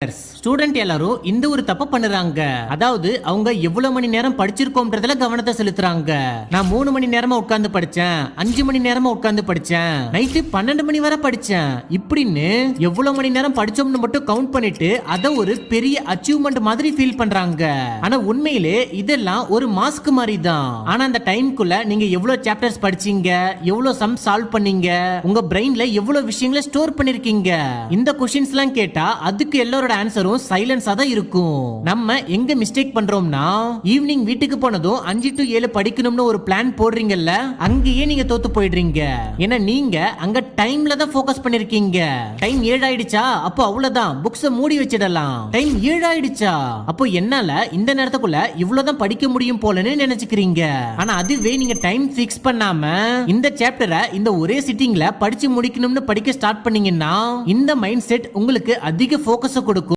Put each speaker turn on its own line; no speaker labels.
Yes. Student எல்லாரும் இந்த ஒரு தப்பு பண்ணுறாங்க. அதாவது அவங்க எவ்வளவு மணி நேரம் படிச்சிருக்கோம்ன்றதுல கவனத்தை செலுத்துறாங்க. நான் மூணு மணி நேரமா உட்கார்ந்து படிச்சேன் அஞ்சு மணி நேரமா உட்கார்ந்து படிச்சேன் நைட்டு பன்னெண்டு மணி வரை படிச்சேன் இப்படின்னு எவ்வளவு மணி நேரம் படிச்சோம்னு மட்டும் கவுண்ட் பண்ணிட்டு அதை ஒரு பெரிய அச்சீவ்மெண்ட் மாதிரி ஃபீல் பண்றாங்க. ஆனா உண்மையிலே இதெல்லாம் ஒரு மாஸ்க் மாதிரி தான் ஆனா அந்த டைம்க்குள்ள நீங்க எவ்வளவு சாப்டர்ஸ் படிச்சீங்க? எவ்வளவு சம் சால்வ் பண்ணீங்க? உங்க பிரெயின்ல எவ்வளவு விஷயங்களை ஸ்டோர் பண்ணிருக்கீங்க? இந்த கொஸ்டின்ஸ் எல்லாம் கேட்டா அதுக்கு எல்லாரோட ஆன்சரும் சைலன்ஸா தான் இருக்கும். நம்ம எங்க மிஸ்டேக் பண்றோம்னா ஈவினிங் வீட்டுக்கு போனதும் அஞ்சு டு ஏழு படிக்கணும்னு ஒரு பிளான் போடுறீங்கல்ல அங்கேயே நீங்க தோத்து போயிடுறீங்க. ஏன்னா நீங்க அங்க டைம்ல தான் போக்கஸ் பண்ணிருக்கீங்க. டைம் ஏழு ஆயிடுச்சா அப்போ அவ்வளவுதான். புக்ஸ் மூடி வச்சிடலாம். டைம் ஏழு ஆயிடுச்சா அப்போ என்னால இந்த நேரத்துக்குள்ள இவ்வளவுதான் படிக்க முடியும் போலன்னு நினைச்சுக்கிறீங்க. ஆனா அதுவே நீங்க டைம் ஃபிக்ஸ் பண்ணாம இந்த சாப்டரை இந்த ஒரே சிட்டிங்ல படிச்சு முடிக்கணும்னு படிக்க ஸ்டார்ட் பண்ணீங்கன்னா இந்த மைண்ட் செட் உங்களுக்கு அதிக ஃபோக்கஸ கொடுக்கும்.